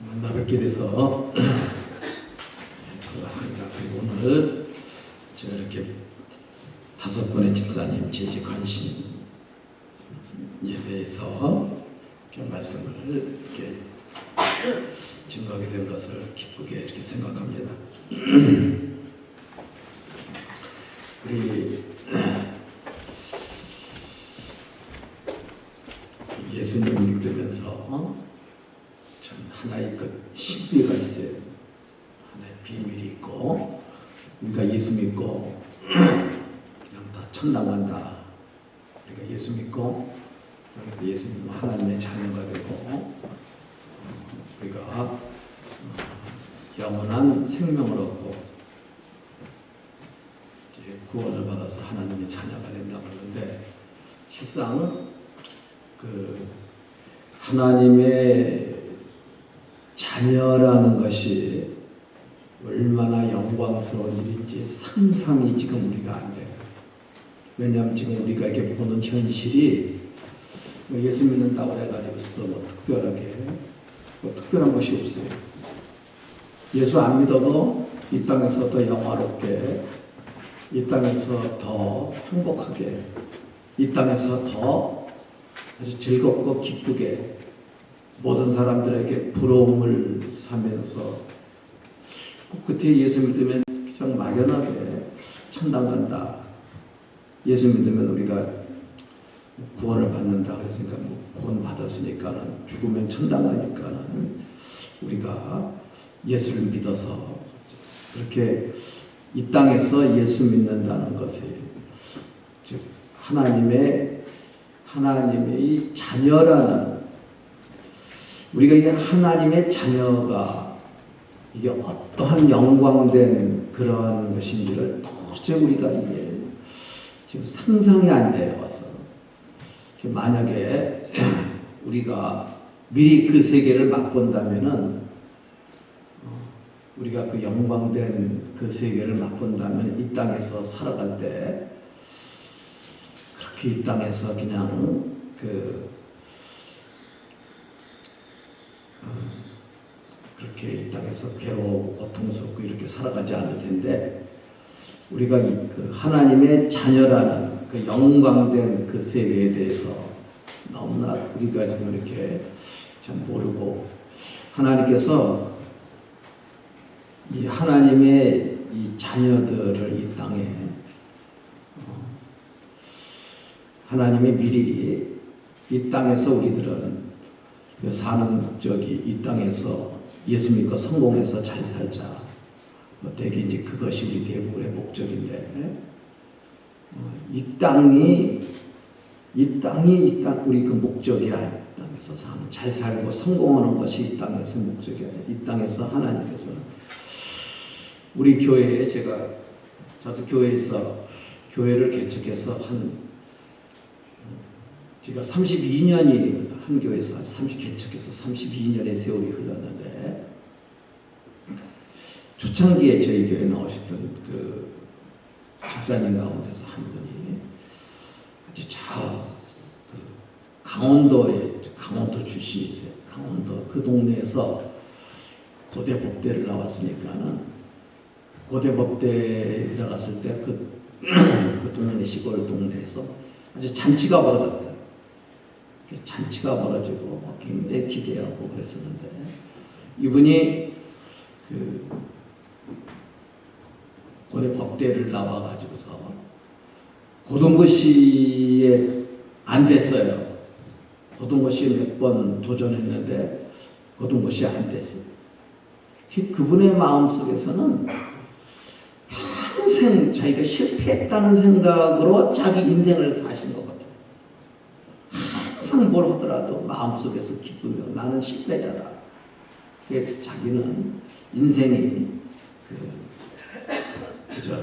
만나 뵙게 돼서 반갑습니다. 그리고 오늘 제가 이렇게 다섯 번의 집사님 재직 관심 예배에서 이렇게 말씀을 이렇게 증거하게 된 것을 기쁘게 이렇게 생각합니다. 우리 예수님 믿으면서 참 하나의 그 신비가 있어요. 하나의 비밀이 있고 우리가 예수 믿고 그냥 다 천당 간다. 우리가 예수 믿고 그래서 예수 믿으면 하나님의 자녀가 되고 어, 우리가 어, 영원한 생명을 얻고 구원을 받아서 하나님의 자녀가 된다고 하는데 실상 그 하나님의 자녀라는 것이 얼마나 영광스러운 일인지 상상이 지금 우리가 안 돼요. 왜냐하면 지금 우리가 이렇게 보는 현실이 뭐 예수 믿는다고 해가지고서도 뭐 특별하게 뭐 특별한 것이 없어요. 예수 안 믿어도 이 땅에서 더 영화롭게, 이 땅에서 더 행복하게, 이 땅에서 더 아주 즐겁고 기쁘게 모든 사람들에게 부러움을 사면서 끝에 예수 믿으면 그냥 막연하게 천당 간다. 예수 믿으면 우리가 구원을 받는다 그랬으니까 뭐 구원 받았으니까는 죽으면 천당 가니까는 우리가 예수를 믿어서 그렇게 이 땅에서 예수 믿는다는 것이 즉 하나님의 하나님의 자녀라는 우리가 이 하나님의 자녀가 이게 어떠한 영광된 그러한 것인지를 도저히 우리가 이게 지금 상상이 안 돼요 만약에 우리가 미리 그 세계를 맛본다면은 어, 우리가 그 영광된 그 세계를 맛본다면 이 땅에서 살아갈 때 그렇게 이 땅에서 그냥 그 어, 그렇게 이 땅에서 괴로우고 고통스럽고 이렇게 살아가지 않을 텐데 우리가 이그 하나님의 자녀라는 그 영광된 그 세계에 대해서 너무나 우리가 지금 이렇게 참 모르고 하나님께서 이 하나님의 이 자녀들을 이 땅에 어, 하나님이 미리 이 땅에서 우리들은 그 사는 목적이 이 땅에서 예수 믿고 성공해서 잘 살자. 뭐 대개 이제 그것이 우리 대부분의 목적인데 어, 이 땅이 이 땅이 이 땅 우리 그 목적이야. 이 땅에서 사는 잘 살고 성공하는 것이 이 땅에서 목적이야. 이 땅에서 하나님께서 우리 교회에 제가 저도 교회에서 교회를 개척해서 한 제가 32년이 한 교회에서 30 개척해서 32년의 세월이 흘렀는데 초창기에 저희 교회 나오셨던 그 집사님 가운데서 한 분이 아주 저그 강원도에 강원도 출신이세요. 강원도 그 동네에서 고대 법대를 나왔으니까는 고대 법대에 들어갔을 때그 그 동네 시골 동네에서 아주 잔치가 벌어졌다. 잔치가 벌어지고 막 굉장히 기대하고 그랬었는데 이분이 그 고대 법대를 나와 가지고서 고등고시에 안 됐어요. 고등고시에 몇 번 도전했는데 고등고시에 안 됐어요. 그분의 마음 속에서는 평생 자기가 실패했다는 생각으로 자기 인생을 사신 것 같아요. 항상 뭘 하더라도 마음속에서 기쁘며 나는 실패자다. 그게 자기는 인생이 그 그저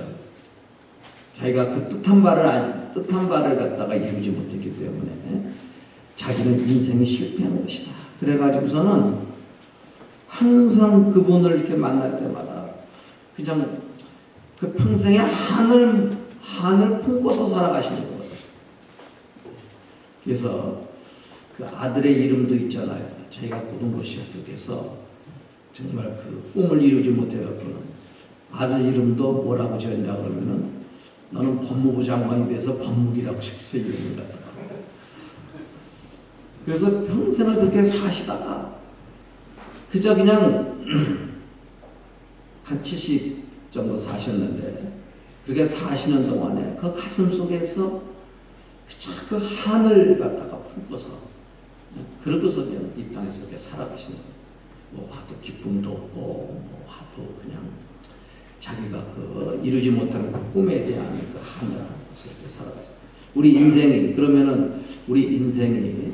자기가 그 뜻한 바를 안, 뜻한 바를 갖다가 이루지 못했기 때문에 자기는 인생이 실패한 것이다. 그래가지고서는 항상 그분을 이렇게 만날 때마다 그냥 그 평생에 한을 한을 품고서 살아가시는 거예요. 그래서 그 아들의 이름도 있잖아요. 자기가 고등 것이 합격해서 정말 그 꿈을 이루지 못해갖고는 아들 이름도 뭐라고 지었냐 그러면은 나는 법무부 장관이 돼서 법무기라고 썼어요. 이름을 갖다가. 그래서 평생을 그렇게 사시다가 그저 그냥 한 70 정도 사셨는데 그렇게 사시는 동안에 그 가슴 속에서 그저 그 하늘 갖다가 품고서 그러고서 그냥 이 땅에서 살아가시는. 뭐 하도 기쁨도 없고 뭐 하도 그냥 자기가 그 이루지 못한 그 꿈에 대한 그 하늘 안에서 이렇게 살아가죠. 우리 인생이 그러면은 우리 인생이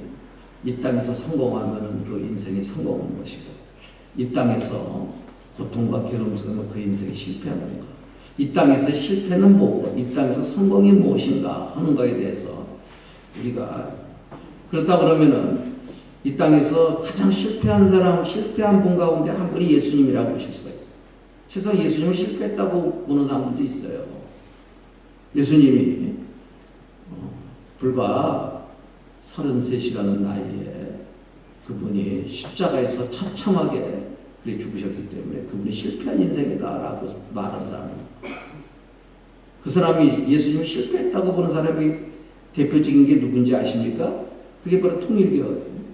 이 땅에서 성공하면은 그 인생이 성공한 것이고 이 땅에서 고통과 괴로움 속에서 그 인생이 실패하는 것. 이 땅에서 실패는 뭐고 이 땅에서 성공이 무엇인가 하는 것에 대해서 우리가 그렇다 그러면은 이 땅에서 가장 실패한 사람, 실패한 분 가운데 한 분이 예수님이라고 보실 수가 있어요. 세상 예수님을 실패했다고 보는 사람들도 있어요. 예수님이 어, 불과 33시간의 나이에 그분이 십자가에서 처참하게 그래 죽으셨기 때문에 그분이 실패한 인생이다라고 말한 사람은 그 사람이 예수님을 실패했다고 보는 사람이 대표적인 게 누군지 아십니까? 그게 바로 통일교거든요.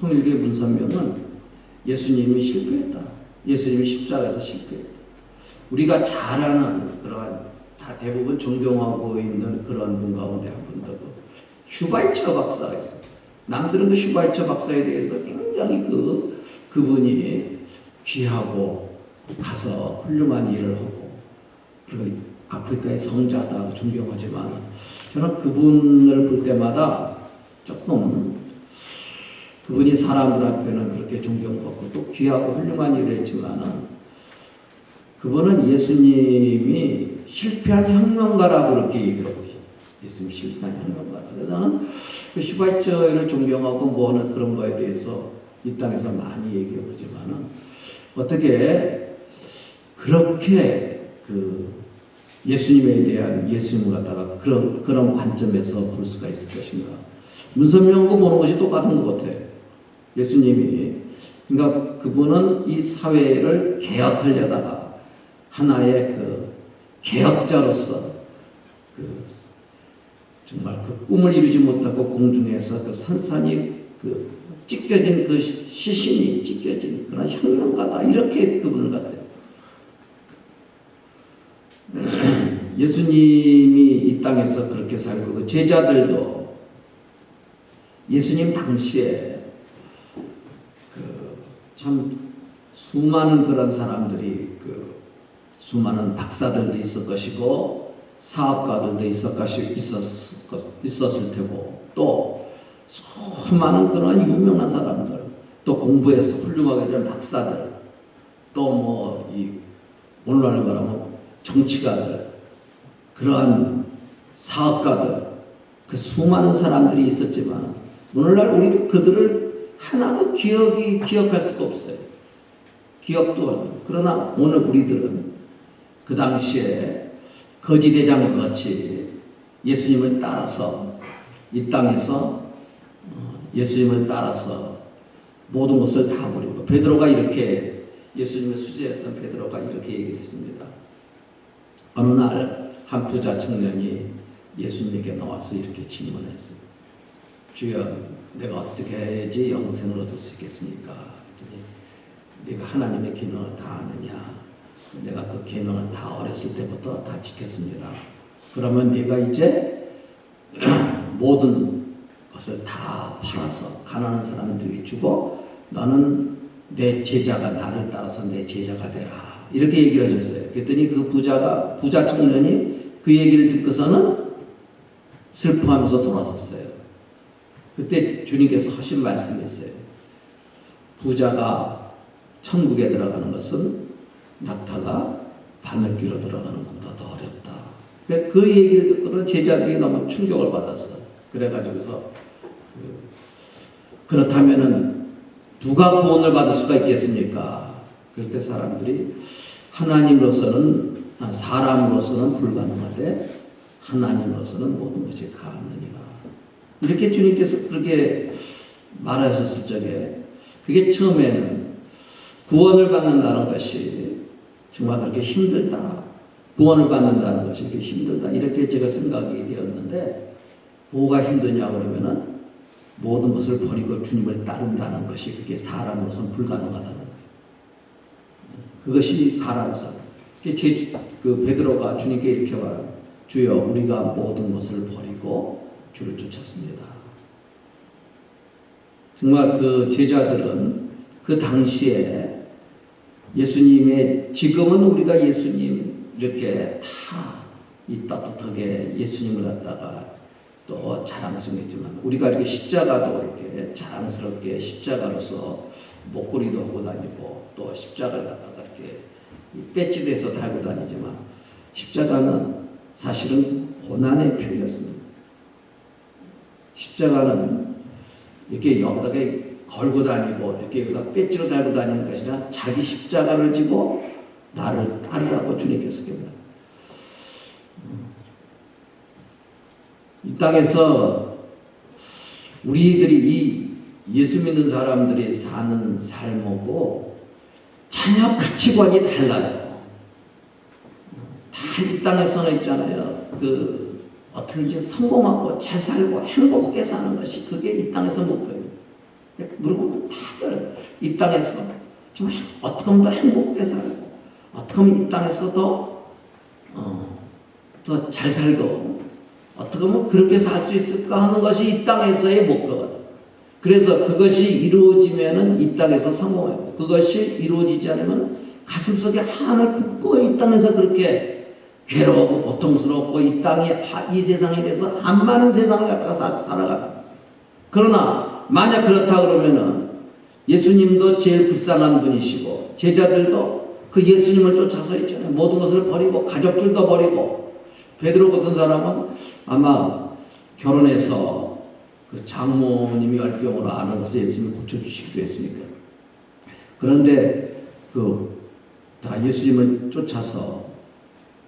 통일교의 문선명은 예수님이 실패했다. 예수님이 십자가에서 실패했다. 우리가 잘 아는 그러한 다 대부분 존경하고 있는 그런 분 가운데 한 분도 그 슈바이처 박사가 있어요. 남들은 그 슈바이처 박사에 대해서 굉장히 그 그분이 귀하고 가서 훌륭한 일을 하고 그리고 아프리카의 성자다 존경하지만 저는 그분을 볼 때마다 조금 그분이 사람들 앞에는 그렇게 존경받고 또 귀하고 훌륭한 일을 했지만은 그분은 예수님이 실패한 혁명가라고 그렇게 얘기를 하고 예수님이 실패한 혁명가다. 그래서 저는 그 슈바이처를 존경하고 뭐는 그런 거에 대해서 이 땅에서 많이 얘기해 보지만은 어떻게 그렇게 그 예수님에 대한 예수님을 갖다가 그런 그런 관점에서 볼 수가 있을 것인가? 문선명하고 보는 것이 똑같은 것 같아. 예수님이 그러니까 그분은 이 사회를 개혁하려다가 하나의 그 개혁자로서 그 정말 그 꿈을 이루지 못하고 공중에서 그 산산이 그 찢겨진 그 시신이 찢겨진 그런 혁명가다 이렇게 그분을 갖대요. 예수님이 이 땅에서 그렇게 살고 그 제자들도 예수님 당시에 그 참 수많은 그런 사람들이 그 수많은 박사들도 있을 것이고 사업가들도 있을 것이 있었, 있었을 테고 또 수많은 그런 유명한 사람들 또 공부해서 훌륭하게 된 박사들 또 뭐 이 오늘날로 말하면 정치가들 그러한 사업가들 그 수많은 사람들이 있었지만 오늘날 우리도 그들을 하나도 기억이 기억할 수가 없어요. 기억도 안 해요. 그러나 오늘 우리들은 그 당시에 거지 대장과 같이 예수님을 따라서 이 땅에서 어, 예수님을 따라서 모든 것을 다 버리고 베드로가 이렇게 예수님을 수제했던 베드로가 이렇게 얘기했습니다. 어느 날 한 부자 청년이 예수님에게 나와서 이렇게 질문했어요. 주여, 내가 어떻게 해야지 영생을 얻을 수 있겠습니까? 네가 하나님의 계명을 다 아느냐? 내가 그 계명을 다 어렸을 때부터 다 지켰습니다. 그러면 네가 이제 모든 것을 다 팔아서 가난한 사람들에게 주고 너는 내 제자가 나를 따라서 내 제자가 되라. 이렇게 얘기를 하셨어요. 그랬더니 그 부자가 부자 청년이 그 얘기를 듣고서는 슬퍼하면서 돌아섰어요. 그때 주님께서 하신 말씀이 있어요. 부자가 천국에 들어가는 것은 낙타가 바늘귀로 들어가는 것보다 더 어렵다. 그 얘기를 듣고는 제자들이 너무 충격을 받았어. 그래가지고서 그, 그렇다면은 누가 구원을 받을 수가 있겠습니까? 그럴 때 사람들이 하나님으로서는 아, 사람으로서는 불가능하되 하나님으로서는 모든 것이 가능하니라. 이렇게 주님께서 그렇게 말하셨을 적에 그게 처음에는 구원을 받는다는 것이 정말 그렇게 힘들다. 구원을 받는다는 것이 그렇게 힘들다. 이렇게 제가 생각이 되었는데 뭐가 힘드냐 그러면은 모든 것을 버리고 주님을 따른다는 것이 그게 사람으로서는 불가능하다는 거예요. 그것이 사람으로서. 제, 그 베드로가 주님께 이렇게 말합니다. 주여 우리가 모든 것을 버리고 주를 쫓았습니다. 정말 그 제자들은 그 당시에 예수님의 지금은 우리가 예수님 이렇게 다 이 따뜻하게 예수님을 갖다가 또 자랑스럽겠지만 우리가 이렇게 십자가도 이렇게 자랑스럽게 십자가로서 목걸이도 하고 다니고 또 십자가를 갖다가 이렇게 배지돼서 달고 다니지만 십자가는 사실은 고난의 표였습니다. 십자가는 이렇게 여기다가 걸고 다니고 이렇게 여기다 배지로 달고 다니는 것이 아니라 자기 십자가를 지고 나를 따르라고 주님께서 계십니다. 이 땅에서 우리들이 이 예수 믿는 사람들이 사는 삶하고 전혀 가치관이 달라요. 다 이 땅에서는 있잖아요. 그 어떻게든지 성공하고 잘 살고 행복하게 사는 것이 그게 이 땅에서 목표예요. 물어보면 다들 이 땅에서 좀 어떻게 하면 더 행복하게 살고 어떻게 하면 이 땅에서도 어, 더 잘 살고 어떻게 하면 그렇게 살 수 있을까 하는 것이 이 땅에서의 목표가 그래서 그것이 이루어지면은 이 땅에서 성공해요. 그것이 이루어지지 않으면 가슴속에 한을 붓고 이 땅에서 그렇게 괴로우고 고통스럽고 이 땅이 이 세상에 대해서 안 많은 세상을 갖다가 사- 살아갑니다. 그러나 만약 그렇다 그러면은 예수님도 제일 불쌍한 분이시고 제자들도 그 예수님을 쫓아서 있잖아요. 모든 것을 버리고 가족들도 버리고 베드로 같은 사람은 아마 결혼해서 그 장모님이 열병으로 것을 예수님이 고쳐주시기도 했으니까. 그런데 그 다 예수님을 쫓아서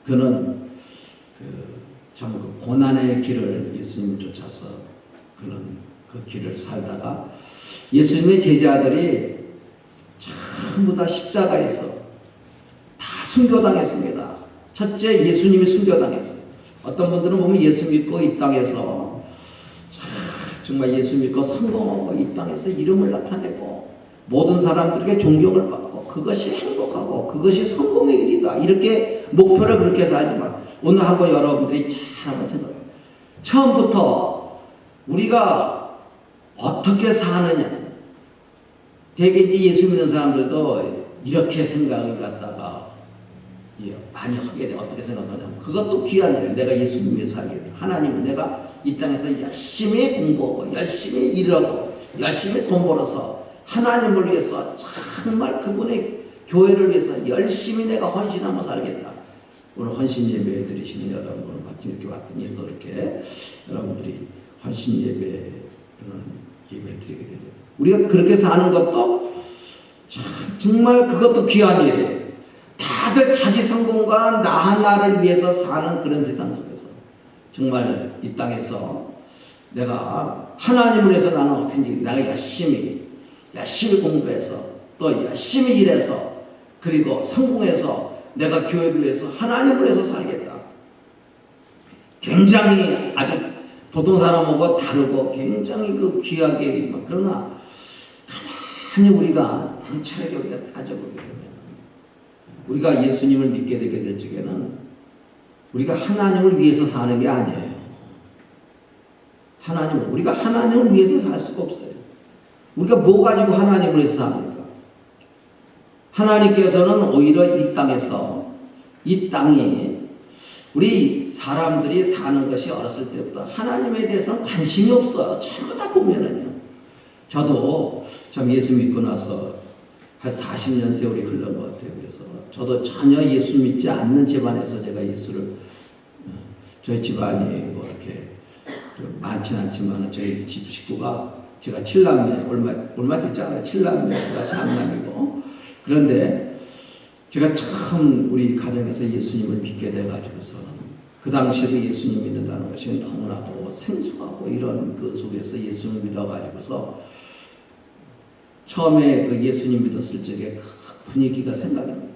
그는 그참그 고난의 길을 예수님을 쫓아서 그는 그 길을 살다가 예수님의 제자들이 전부 다 십자가에서 다 순교당했습니다. 첫째 예수님이 순교당했어요. 어떤 분들은 보면 예수 믿고 이 땅에서 정말 예수 믿고 성공하고 이 땅에서 이름을 나타내고 모든 사람들에게 존경을 받고 그것이 행복하고 그것이 성공의 일이다. 이렇게 목표를 그렇게 살지만 오늘 한번 여러분들이 잘 한번 생각해. 처음부터 우리가 어떻게 사느냐. 대개 이제 예수 믿는 사람들도 이렇게 생각을 갖다가 예, 많이 하게 돼. 어떻게 생각하냐면 그것도 귀한 일이에요. 내가 예수님 위해 살게 돼. 하나님은 내가 이 땅에서 열심히 공부하고 열심히 일하고 열심히 돈 벌어서 하나님을 위해서 정말 그분의 교회를 위해서 열심히 내가 헌신하며 살겠다. 오늘 헌신 예배 드리시는 여러분은 마침 이렇게 왔더니 또 이렇게 여러분들이 헌신 예배 예배를 드리게 되죠. 우리가 그렇게 사는 것도 참, 정말 그것도 귀한 일이에요. 다들 자기 성공과 나 하나를 위해서 사는 그런 세상 속에서 정말 이 땅에서 내가 하나님을 위해서 나는 어떻게 내가 열심히 열심히 공부해서 또 열심히 일해서 그리고 성공해서 내가 교회를 위해서 하나님을 위해서 살겠다. 굉장히 아주 보통 사람하고 다르고 굉장히 그 귀하게 그러나 가만히 우리가 냉철하게 우리가 따져보게 되면 우리가 예수님을 믿게 되게 될 적에는 우리가 하나님을 위해서 사는 게 아니에요. 하나님을 우리가 하나님을 위해서 살 수가 없어요. 우리가 뭐 가지고 하나님을 위해서 삽니까? 하나님께서는 오히려 이 땅에서 이 땅이 우리 사람들이 사는 것이 어렸을 때부터 하나님에 대해서는 관심이 없어요. 전부 다 보면은요. 저도 참 예수 믿고 나서 한 40년 세월이 흘른 것 같아요. 그래서 저도 전혀 예수 믿지 않는 집안에서 제가 예수를 어, 저희 집안이 뭐 이렇게 많지는 않지만 저희 집 식구가 제가 칠남매 얼마 얼마 되지 않아요. 칠남매가 장남이고 그런데 제가 처음 우리 가정에서 예수님을 믿게 돼 가지고서는 그 당시에도 예수님 믿는다는 것이 너무나도 생소하고 이런 그 속에서 예수님을 믿어 가지고서 처음에 그 예수님 믿었을 적에 그 분위기가 생각납니다.